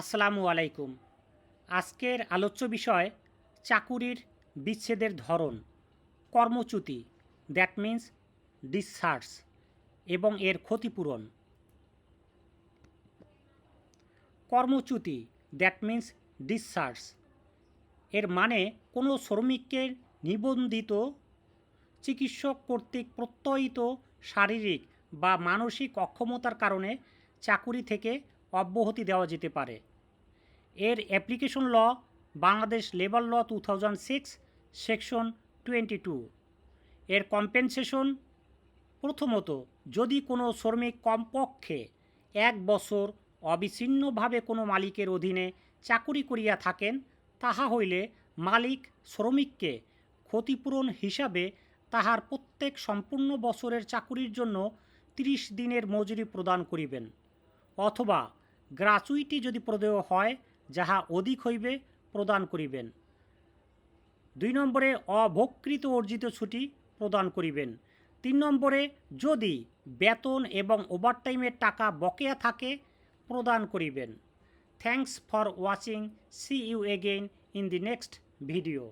আসসালামু আলাইকুম। আজকের আলোচ্য বিষয় চাকুরির বিচ্ছেদের ধরন, কর্মচ্যুতি দ্যাট মিন্স ডিসচার্জ এবং এর ক্ষতিপূরণ। কর্মচ্যুতি দ্যাট মিন্স ডিসচার্জ এর মানে কোনো শ্রমিককে নিবন্ধিত চিকিৎসক কর্তৃক প্রত্যয়িত শারীরিক বা মানসিক অক্ষমতার কারণে চাকুরি থেকে অব্যাহতি দেওয়া যেতে পারে। এর application law Bangladesh labour law two thousand six, section twenty two. এর কম্পেনসেশন, প্রথমত, যদি কোনো শ্রমিক কমপক্ষে এক বছর অবিচ্ছিন্নভাবে কোনো মালিকের অধীনে চাকুরি করিয়া থাকেন, তাহা হইলে মালিক শ্রমিককে ক্ষতিপূরণ হিসাবে তাহার প্রত্যেক সম্পূর্ণ বছরের চাকুরির জন্য ত্রিশ দিনের মজুরি প্রদান করিবেন, অথবা গ্রাচুইটি যদি প্রদেয় হয় যাহা অধিক হইবে প্রদান করিবেন। দুই নম্বরে অভকৃত অর্জিত ছুটি প্রদান করিবেন। তিন নম্বরে যদি বেতন এবং ওভারটাইমের টাকা বকেয়া থাকে, প্রদান করিবেন। Thanks for watching see you again in the next video